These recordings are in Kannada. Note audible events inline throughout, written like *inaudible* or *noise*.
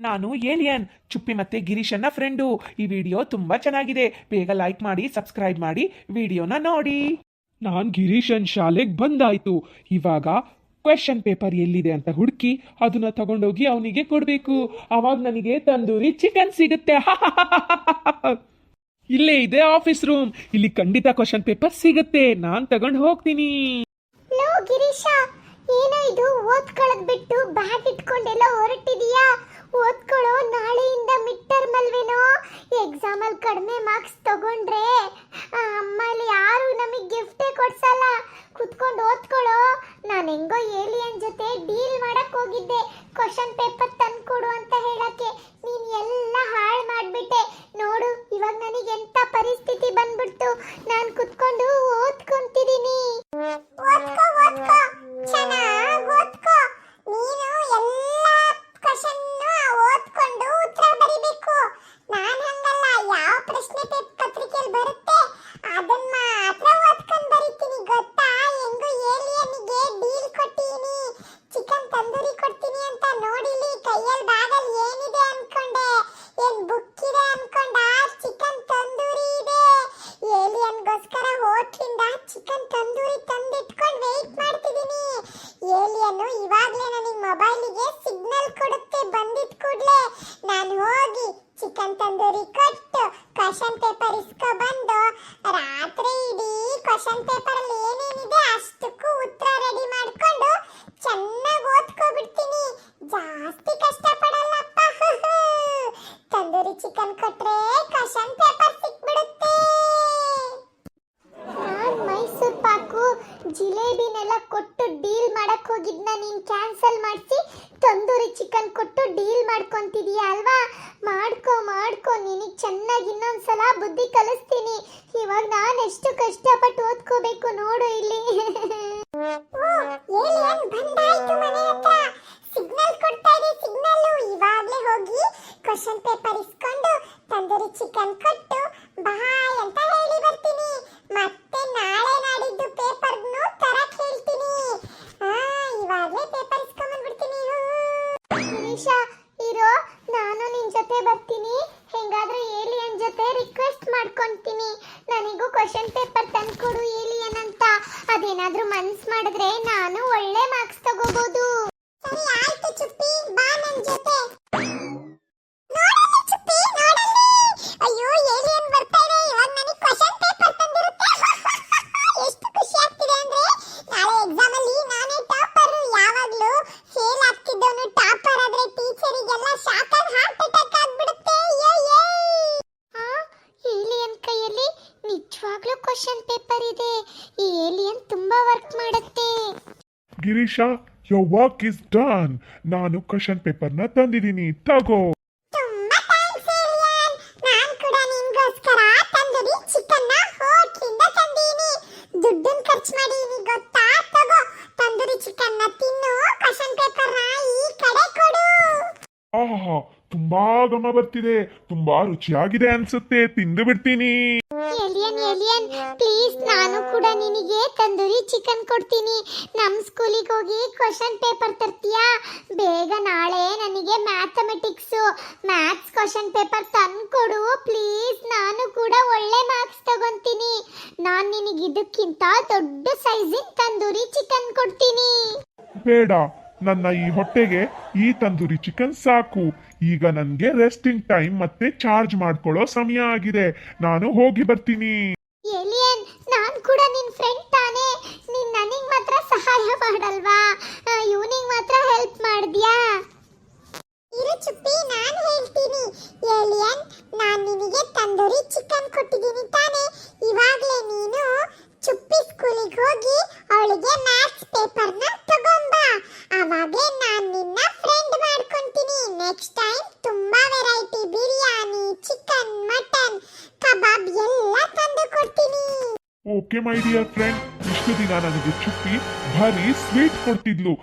ನಾನು ಏಲಿಯನ್. ಚುಪ್ಪಿ ಮತ್ತೆ ಗಿರೀಶನ್ನ ಫ್ರೆಂಡು ಈ ವಿಡಿಯೋ ತುಂಬಾ ಚೆನ್ನಾಗಿದೆ. ಬೇಗ ಲೈಕ್ ಮಾಡಿ ಸಬ್ಸ್ಕ್ರೈಬ್ ಮಾಡಿ ವಿಡಿಯೋನ ನೋಡಿ. ನಾನು ಗಿರೀಶನ್ ಶಾಲೆಗೆ ಬಂದಾಯ್ತು. ಇವಾಗ ಕ್ವೆಶನ್ ಪೇಪರ್ ಎಲ್ಲಿದೆ ಅಂತ ಹುಡುಕಿ ಅದನ್ನ ತಗೊಂಡೋಗಿ ಅವನಿಗೆ ಕೊಡ್ಬೇಕು. ಅವಾಗ ನನಗೆ ತಂದೂರಿ ಚಿಕನ್ ಸಿಗುತ್ತೆ. *laughs* ಇಲ್ಲೇ ಇದೆ ಆಫೀಸ್ ರೂಮ್ ಇಲ್ಲಿ ಖಂಡಿತ ಕ್ವಶನ್ ಪೇಪರ್ ಸಿಗುತ್ತೆ. ನಾನು ತಗೊಂಡು ಹೋಗ್ತೀನಿ. ಏನೋ ಇದು ಓದ್ಕೊಳ್ಳೋದ್ ಬಿಟ್ಟು ಬ್ಯಾಗ್ ಇಟ್ಕೊಂಡೆಲ್ಲ ಹೊರಟಿದೀಯಾ? ಓದ್ಕೊಳ್ಳೋ ನಾಳೆಯಿಂದ ಮಿಡ್ ಟರ್ಮ್ ಅಲ್ವೇನೋ? ಎಕ್ಸಾಮ್ ಅಲ್ಲಿ ಕಡಿಮೆ ಮಾರ್ಕ್ಸ್ ತಗೊಂಡ್ರೆ ಅಮ್ಮಲ್ಲಿ ಯಾರು ನಮಗೆ ಗಿಫ್ಟೇ ಕೊಡ್ಸಲ್ಲ. ಕುತ್ಕೊಂಡು ಓದ್ಕೊಳ್ಳೋ. ನಾನು ಹೆಂಗೋ ಏಲಿಯನ್ ಜೊತೆ ಡೀಲ್ ಮಾಡಕ್ ಹೋಗಿದ್ದೆ. ಕ್ವಶನ್ ಪೇಪರ್ ತಂದ್ಕೊಡು ಅಂತ ಹೇಳಕ್ಕೆ. ನೀನು ಎಲ್ಲ ಹಾಳು ಮಾಡಿಬಿಟ್ಟೆ. ನೋಡು, ಇವಾಗ ನನಗೆ ಎಂಥ ಪರಿಸ್ಥಿತಿ ಬಂದ್ಬಿಡ್ತು. ನಾನು ಕುತ್ಕೊಂಡು ಓದ್ಕೊಂತಿದ್ದೀನಿ ಓದ್ಕೋ ಓದ್ಕೋ ಚೆನ್ನಾಗ್ ಓದ್ಕೋ ನೀನು ಎಲ್ಲ ಕ್ವಶನ್ ಓದ್ಕೊಂಡು ಉತ್ತರ ಬರಿಬೇಕು ನಾನ್ ಹಂಗಲ್ಲ ಯಾವ ಪ್ರಶ್ನೆ ಪೇ- ಪತ್ರಿಕೆಯಲ್ಲಿ ಬರುತ್ತೆ ಅದನ್ನ ಮಾತ್ರ ಓದ್ಕೊಂಡ್ ಬರಿತೀನಿ ಗೊತ್ತಾ ಹೆಂಗು ಏಲಿಯನ್ಗೆ ಡೀಲ್ ಕೊಟ್ಟಿನಿ ಚಿಕನ್ ತಂದೂರಿ ಕೊಡ್ತೀನಿ ಅಂತ ನೋಡಿಲಿ ಕೈಯಲ್ಲಿ ಬ್ಯಾಗಲ್ಲಿ ಏನಿದೆ ಅನ್ಕೊಂಡೆ ಏನ್ ಬುಕ್ ಇದೆ ಅನ್ಕೊಂಡ ಚಿಕನ್ ತಂದೂರಿ ಇದೆ ಏಲಿಯನ್ಗೋಸ್ಕರ ಹೋಟ್ಲಿಂದ ಚಿಕನ್ ತಂದೂರಿ ತಂದಿಟ್ಕೊಂಡು ವೆಯ್ಟ್ ಮಾಡ್ತಿದ್ದೀನಿ. ಏಲಿಯನ್ ಇವಾಗಲೇ ನನಗೆ ಮೊಬೈಲಿಗೆ ಸಿಗ್ನಲ್ ಕೊಡುತ್ತೆ ಬಂದಿದ್ ಕೂಡಲೇ. ನಾನು ಹೋಗಿ ಚಿಕನ್ ತಂದೂರಿ ಕಟ್ಟು ಕ್ವಶನ್ ಪೇಪರ್ ಇಸ್ಕೊ ಬಂದು ರಾತ್ರಿ ಇಡೀ ಕ್ವಶನ್ ಪೇಪರ್ ಅಲ್ಲಿ ಏನೇನಿದೆ ಅಷ್ಟಕ್ಕೂ ಉತ್ತರ ರೆಡಿ ಮಾಡ್ಕೊಂಡು ಚೆನ್ನಾಗಿ ಓದ್ಕೊಬಿಡ್ತೀನಿ ಜಾಸ್ತಿ ಕಷ್ಟ ಪಡಲ್ಲಪ್ಪ ತಂದೂರಿ ಚಿಕನ್ ಕೊಟ್ರೆ ಕ್ವಶನ್ ಪೇಪರ್ ಸಿಕ್ಬಿಡುತ್ತೆ ನಾನ್ ಮೈಸೂರ್ ಪಾಕು ಜಿಲೇಬಿನೆಲ್ಲ ಕೊಟ್ಟು ಡೀಲ್ ಮಾಡಕ್ ಹೋಗಿದ್ನ ನೀನ್ ಕ್ಯಾನ್ಸಲ್ ಮಾಡಿಸಿ ತಂದೂರಿ ಚಿಕನ್ ಕೊಟ್ಟು ಡೀಲ್ ಮಾಡ್ಕೊತಿದೀಯ ಅಲ್ವಾ? ಮಾಡ್ಕೊ ಮಾಡ್ಕೊ, ನಿನಗೆ ಚೆನ್ನಾಗಿ ಇನ್ನೊಂದ್ಸಲ ಬುದ್ಧಿ ಕಲಿಸ್ತೀನಿ. ಇವಾಗ ನಾನು ಎಷ್ಟು ಕಷ್ಟಪಟ್ಟು ಓದ್ಕೋಬೇಕು ನೋಡು ಇಲ್ಲಿ. *laughs* ಬಂದಾಯ್ತು ಮನೆ ಸಿಗ್ನಲ್ ಕೊಡ್ತಾ ಇದೆ ಸಿಗ್ನಲ್ ಇವಾಗ್ಲೇ ಹೋಗಿ ಕ್ವಶನ್ ಪೇಪರ್ ಇಸ್ಕೊಂಡು ತಂದೂರಿ ಚಿಕನ್ ಕೊಟ್ಟು ಬಾಯ್ ಅಂತ ಹೇಳಿ ಬರ್ತೀನಿ ಮತ್ತೆ ನಾಳೆ ನಾಡಿದ್ದು ಪೇಪರ್ನು ತರಕ್ ಹೇಳ್ತೀನಿ ಆ ಇವಾಗ್ಲೇ ಪೇಪರ್ ಇಸ್ಕೊಂಡ್ ಬಂದ್ಬಿಡ್ತೀನಿ ಗಿರೀಶ ಇರೋ ನಾನು ನಿನ್ ಜೊತೆ ಬರ್ತೀನಿ ಹೆಂಗಾದ್ರೂ ಏಲಿಯನ್ ಜೊತೆ ರಿಕ್ವೆಸ್ಟ್ ಮಾಡ್ಕೊಂತೀನಿ ನನಗೂ ಕ್ವಶನ್ ಪೇಪರ್ ತಂದ್ಕೊಡು ಏಲಿಯನ್ ಅಂತ ಅದೇನಾದ್ರೂ ಮನ್ಸ್ ಮಾಡಿದ್ರೆ ನಾನು ಒಳ್ಳೆ ಮಾರ್ಕ್ಸ್ ತಗೋಬಹುದು ಸರಿ ಆಯ್ತು ಚುಪ್ಪಿ ಬಾ ನನ್ ಜೊತೆ ನೋಡಲ್ಲಿ ಚುಪ್ಪಿ ನೋಡಲ್ಲಿ ಅಯ್ಯೋ ಏಲಿಯನ್ ಬರ್ತಾ ಇದೆ ಇವಾಗ ನನಗೆ ಕ್ವಶನ್ ಪೇಪರ್ ತಂದಿರುತ್ತೆ ಎಷ್ಟು ಖುಷಿ ಆಗ್ತಿದೆ ಅಂದ್ರೆ ನಾಳೆ ಎಕ್ಸಾಮ್ ಅಲ್ಲಿ ನಾನೇ ಟಾಪರ್ ಯಾವಾಗ್ಲೂ ಫೇಲ್ ಆಗ್ತಿದ್ದವನು ಟಾಪರ್ ಆದ್ರೆ ಟೀಚರಿಗೆಲ್ಲ ಶಾಕ್ ಆಗಿ ಹಾರ್ಟ್ ಅಟ್ಯಾಕ್ ಆಗ್ಬಿಡುತ್ತೆ ಏಲಿಯನ್ ಕೈಯಲ್ಲಿ ನಿಜವಾಗ್ಲೂ ಕ್ವಶನ್ ಪೇಪರ್ ಇದೆ. ಈ ಏಲಿಯನ್ ತುಂಬಾ ವರ್ಕ್ ಮಾಡುತ್ತೆ. Girish your work is done ನಾನು ಕ್ವಶನ್ ಪೇಪರ್ನ ತಂದಿದ್ದೀನಿ. ತಗೋ ತುಂಬಾ ಥ್ಯಾಂಕ್ಸ್ ಏಲಿಯನ್ ನಾನ್ ಕೂಡ ನಿನ್ಗೋಸ್ಕರ ತಂದೂರಿ ಚಿಕನ್ನ ಹೋಟ್ಲಿಂದ ತಂದೀನಿ ದುಡ್ಡನ್ ಖರ್ಚು ಮಾಡೀನಿ ಗೊತ್ತಾ ತಗೋ ತಂದೂರಿ ಚಿಕನ್ನ ತಿನ್ನು ಕ್ವಶನ್ ಪೇಪರ್ನ ಈ ಕಡೆ ಕೊಡು ಆಹಾ ತುಂಬಾ ಗಮ ಬರ್ತಿದೆ ತುಂಬಾ ರುಚಿಯಾಗಿದೆ ಅನ್ಸುತ್ತೆ ತಿಂದು ಬಿಡ್ತೀನಿ. ಎಲಿಯನ್ ಏಲಿಯನ್ ಪ್ಲೀಸ್ ನಾನು ಕೂಡ ನಿನಗೆ ತಂದೂರಿ ಚಿಕನ್ ಕೊಡ್ತೀನಿ. ನಮ್ಮ ಸ್ಕೂಲಿಗೆ ಹೋಗಿ ಕ್ವಶನ್ ಪೇಪರ್ ತರ್ತೀಯಾ? ಬೇಗ ನಾಳೆ ನನಗೆ ಮ್ಯಾಥಮೆಟಿಕ್ಸು ಮ್ಯಾಥ್ಸ್ ಕ್ವಶನ್ ಪೇಪರ್ ತಂದ್ಕೊಡು ಪ್ಲೀಸ್ ನಾನು ಕೂಡ ಒಳ್ಳೆ ಮಾರ್ಕ್ಸ್ ತಗೊಂತೀನಿ. ನಾನು ನಿನಗೆ ಇದಕ್ಕಿಂತ ದೊಡ್ಡ ಸೈಜಿನ ತಂದೂರಿ ಚಿಕನ್ ಕೊಡ್ತೀನಿ. ಬೇಡ ನನ್ನ ಈ ಹೊಟ್ಟೆಗೆ ಈ ತಂದೂರಿ ಚಿಕನ್ ಸಾಕು. ಈಗ ನನಗೆ ರೆಸ್ಟಿಂಗ್ ಟೈಮ್ ಮತ್ತೆ ಚಾರ್ಜ್ ಮಾಡ್ಕೊಳ್ಳೋ ಸಮಯ ಆಗಿದೆ. ನಾನು ಹೋಗಿ ಬರ್ತೀನಿ. ಏಲಿಯನ್ ನಾನ್ ಕೂಡ ನಿನ್ ಫ್ರೆಂಡ್ ತಾನೇ. ನೀನ್ ನನಗ್ ಮಾತ್ರ ಸಹಾಯ ಮಾಡಲ್ವಾ? ಇವನಿಗೆ ಮಾತ್ರ ಹೆಲ್ಪ್ ಮಾಡ್ದ್ಯಾ? ಇರು ಚುಪ್ಪಿ, ನಾನು ಹೇಳ್ತೀನಿ. ಏಲಿಯನ್ ನಾನ್ ನಿನಗೆ ತಂದೂರಿ ಚಿಕನ್ ಕೊಟ್ಟಿದ್ದೀನಿ ತಾನೇ. ಇವಾಗ್ಲೇ ನೀನು ಚುಪ್ಪಿ ಸ್ಕೂಲಿಗೆ ಹೋಗಿ ಅವಳಿಗೆ ಮ್ಯಾಥ್ಸ್ ಪೇಪರ್ನ ತಗೊಂಬ. ಅವಾಗ್ಲೇ ನಾನ್ ನಿನ್ನ ಫ್ರೆಂಡ್ ಮಾಡ್ಕೊಂತೀನಿ. ನೆಕ್ಸ್ಟ್ ಟೈಮ್ ತುಂಬಾ variety biryani chicken mutton kebab ಎಲ್ಲ ತಂದು ಕೊಡ್ತೀನಿ. ಓಕೆ ಮೈ ಡಿಯರ್ ಫ್ರೆಂಡ್ ಇಷ್ಟು ದಿನ ನನಗೆ ಚುಪ್ಪಿ ಭಾರಿ ಸ್ವೀಟ್ ಕೊಡ್ತಿದ್ಲು.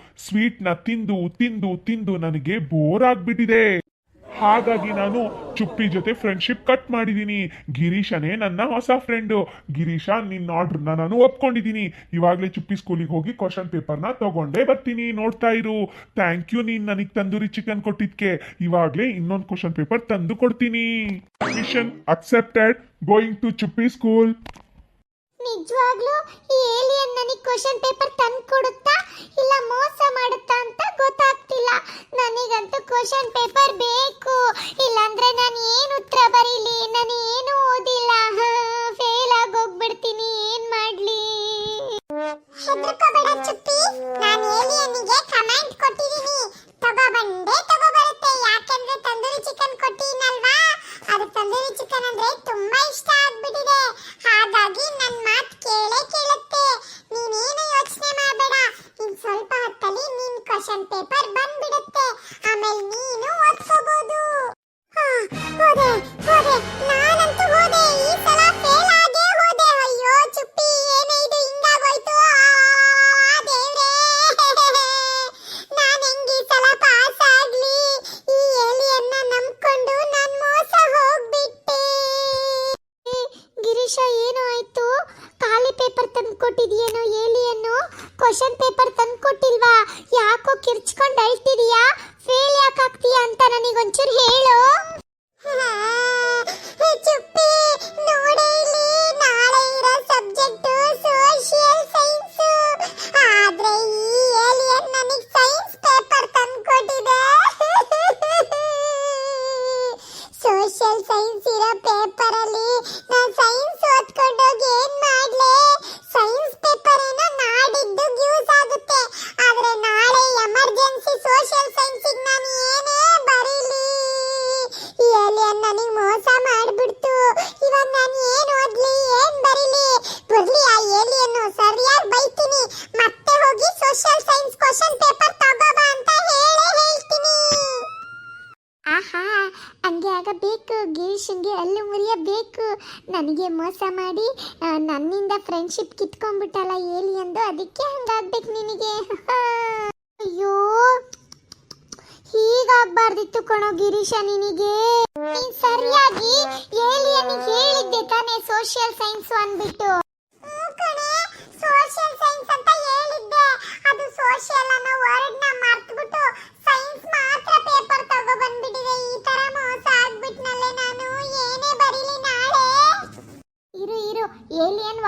ನ ತಿಂದು ತಿಂದು ತಿಂದು ನನಗೆ ಬೋರ್ ಆಗ್ಬಿಟ್ಟಿದೆ. ಹಾಗಾಗಿ ನಾನು ಚುಪ್ಪಿ ಜೊತೆ ಫ್ರೆಂಡ್ಶಿಪ್ ಕಟ್ ಮಾಡಿದ್ದೀನಿ ಗಿರೀಶನೇ ನನ್ನ ಹೊಸ ಫ್ರೆಂಡ್ ಗಿರೀಶ, ನಿನ್ನ ಆರ್ಡ್ರನ್ನ ನಾನು ಒಪ್ಕೊಂಡಿದ್ದೀನಿ ಇವಾಗಲೇ ಚುಪ್ಪಿ ಸ್ಕೂಲಿಗೆ ಹೋಗಿ ಕ್ವಶನ್ ಪೇಪರ್ನ ತಗೊಂಡೇ ಬರ್ತೀನಿ. ನೋಡ್ತಾ ಇರು. ಥ್ಯಾಂಕ್ ಯು ನೀನ್ ನನಗೆ ತಂದೂರಿ ಚಿಕನ್ ಕೊಟ್ಟಿದ್ಕೆ. ಇವಾಗಲೇ ಇನ್ನೊಂದು ಕ್ವಶನ್ ಪೇಪರ್ ತಂದು ಕೊಡ್ತೀನಿ. Mission accepted going to Chuppi school ನಿಜವಾಗ್ಲೂ ಈ ಏಲಿಯನ್ ನನಗೆ ಕ್ವಶನ್ ಪೇಪರ್ ತಂದು ಕೊಡುತ್ತಾ ಇಲ್ಲ ಮೋಸ ಮಾಡುತ್ತಾ ಅಂತ ಗೊತ್ತಾಗ್ತಿಲ್ಲ. ನನಗಂತೂ ಕ್ವಶನ್ ಪೇಪರ್ ಬೇಕು. ಇಲ್ಲಾಂದ್ರೆ ನಾನು ಏನು ಉತ್ತರ ಕೊಟ್ಟಿದ್ಯೇನೋ ಏಲಿಯನ್ನು ಕ್ವಶನ್ ಪೇಪರ್ ತಂದು ಕೊಟ್ಟಿಲ್ವಾ ಯಾಕೋ ಕಿರ್ಚ್ಕೊಂಡು ಅಳ್ತಿದೀಯಾ? ಫೇಲ್ ಯಾಕೆ ಆಗ್ತೀಯಾ ಅಂತ ನನಗೊಂಚೂರು ಹೇಳು. ಚುಪ್ಪಿ, ನೋಡೆ ಇಲ್ಲಿ. ನಾಳೆ ಇರೋ ಸಬ್ಜೆಕ್ಟ್ ಸೋಶಿಯಲ್ ಸೈನ್ಸ್ ಹಂಗೆ ಆಗಬೇಕು ಗಿರೀಶನ್ಗೆ ಅಲ್ಲು ಮುರಿಯಬೇಕು ನನಗೆ ಮೋಸ ಮಾಡಿ ನನ್ನಿಂದ ಫ್ರೆಂಡ್ಶಿಪ್ ಕಿತ್ಕೊಂಡ್ಬಿಟ್ಟಲ್ಲ ಹೇಳಿ ಅಂದು ಅದಕ್ಕೆ ಹಂಗಾಗ್ಬೇಕು ನಿನಗೆ. *laughs* ಅಯ್ಯೋ ಹೀಗಾಗ್ಬಾರ್ದಿತ್ತು ಕಣೋ ಗಿರೀಶ ನಿನಗೆ. ನೀನ್ ಸರಿಯಾಗಿ ಏಲಿಯನಿಗೆ ಹೇಳಿದ್ದೆ ತಾನೇ ಸೋಷಿಯಲ್ ಸೈನ್ಸ್ ಅಂದ್ಬಿಟ್ಟು. ಸೋಷಿಯಲ್ ಸೈನ್ಸ್ ಅಂತ ಹೇಳಿದ್ದೆ. ಅದು ಸೋಷಿಯಲ್ ಅನ್ನೋ ವರ್ಡ್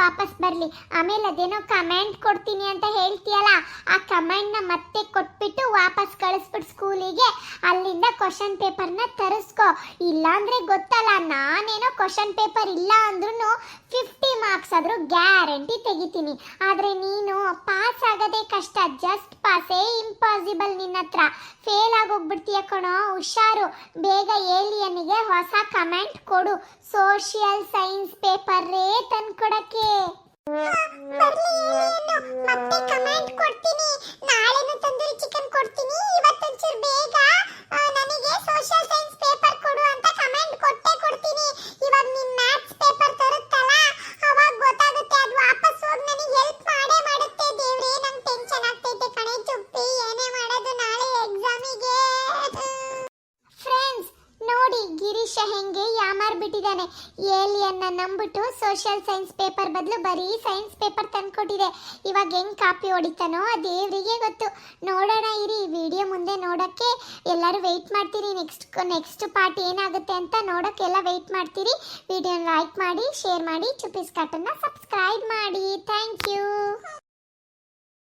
ವಾಪಸ್ ಬರಲಿ. ಆಮೇಲೆ ಅದೇನೋ ಕಮೆಂಟ್ ಕೊಡ್ತೀನಿ ಅಂತ ಹೇಳ್ತೀಯಲ್ಲ, ಆ ಕಮೆಂಟ್ನ ಮತ್ತೆ ಕೊಟ್ಬಿಟ್ಟು ವಾಪಸ್ ಕಳಿಸ್ಬಿಟ್ಟು ಸ್ಕೂಲಿಗೆ. ಅಲ್ಲಿಂದ ಕ್ವಶನ್ ಪೇಪರ್ನ ತರಿಸ್ಕೊ. ಇಲ್ಲಾಂದ್ರೆ ಗೊತ್ತಲ್ಲ, ನಾನೇನೋ ಕ್ವಶನ್ ಪೇಪರ್ ಇಲ್ಲ ಅಂದ್ರೂ ಫಿಫ್ಟಿ ಮಾರ್ಕ್ಸ್ ಆದರೂ ಗ್ಯಾರಂಟಿ ತೆಗಿತೀನಿ. ಆದರೆ ನೀನು ಪಾಸ್ ಆಗೋದೇ ಕಷ್ಟ ಜಸ್ಟ್ ಪಾಸೇ ಇಂಪಾಸಿಬಲ್ ನಿನ್ನ ಹತ್ರ. ಫೇಲ್ ಆಗೋಗ್ಬಿಡ್ತೀಯ ಕಣೋ, ಹುಷಾರು. ಬೇಗ ಏಲಿಯನಿಗೆ ಹೊಸ ಕಮೆಂಟ್ ಕೊಡು. ಸೋಷಿಯಲ್ ಸೈನ್ಸ್ ಪೇಪರೇ ತಂದ್ಕೊಡಕ್ಕೆ. ಮತ್ತೆ ಕಮೆಂಟ್ ಕೊಡ್ತೀನಿ. ನಾಳೆನು ತಂದೂರಿ ಚಿಕನ್ ಕೊಡ್ತೀನಿ. ಇವತ್ತೊಂಚೂರು ಬೇಗ ಆ, ನನಗೆ ಸೋಷಿಯಲ್ ಸೈನ್ಸ್ ಪೇಪರ್ ಕೊಡು ಅಂತ ಕಮೆಂಟ್ ಕೊಟ್ಟೆ ಕೊಡ್ತೀನಿ ಇವಾಗ ನಿನ್ ಮ್ಯಾಥ್ಸ್ ಪೇಪರ್ ತರುತ್ತಲ್ಲ ಅವಾಗ ಗೊತ್ತಾಗುತ್ತೆ ಅದು ವಾಪಸ್ ಹೋಗಿ ನನಗೆ ಹೆಲ್ಪ್ ಮಾಡೇ ಮಾಡುತ್ತೆ ದೇವ್ರೇ ನಂಗೆ ಟೆನ್ಷನ್ ಆಗ್ತೈತೆ ಕಣೆ ಚುಪ್ಪಿ ಏನೇ ಮಾಡೋದು ನಾಳೆ ಎಕ್ಸಾಮಿಗೆ ಫ್ರೆಂಡ್ಸ್ ನೋಡಿ ಗಿರೀಶ ಹೆಂಗೆ ಯಾಮಾರ್ ಬಿಟ್ಟಿದ್ದಾನೆ ಏಲಿಯನ್ನ ನಂಬಿಟ್ಟು ಸೋಷಿಯಲ್ ಸೈನ್ಸ್ ಪೇಪರ್ ಬದಲು ಬರೀ ಸೈನ್ಸ್ ಪೇಪರ್ ತಂದ್ಕೊಟ್ಟಿದೆ. ಇವಾಗ ಹೆಂಗ್ ಕಾಪಿ ಹೊಡಿತಾನೋ ದೇವರಿಗೆ ಗೊತ್ತು. ನೋಡೋಣ ಇರಿ ವಿಡಿಯೋ ಮುಂದೆ ನೋಡೋಕ್ಕೆ ಎಲ್ಲರೂ ವೆಯ್ಟ್ ಮಾಡ್ತೀರಿ. ನೆಕ್ಸ್ಟ್ ನೆಕ್ಸ್ಟ್ ಪಾರ್ಟ್ ಏನಾಗುತ್ತೆ ಅಂತ ನೋಡೋಕ್ಕೆ ಎಲ್ಲ ವೆಯ್ಟ್ ಮಾಡ್ತೀರಿ. ವಿಡಿಯೋನ ಲೈಕ್ ಮಾಡಿ ಶೇರ್ ಮಾಡಿ ಚುಪ್ಪಿಸ್ ಕಾಟನ್ನ ಸಬ್ಸ್ಕ್ರೈಬ್ ಮಾಡಿ. Thank you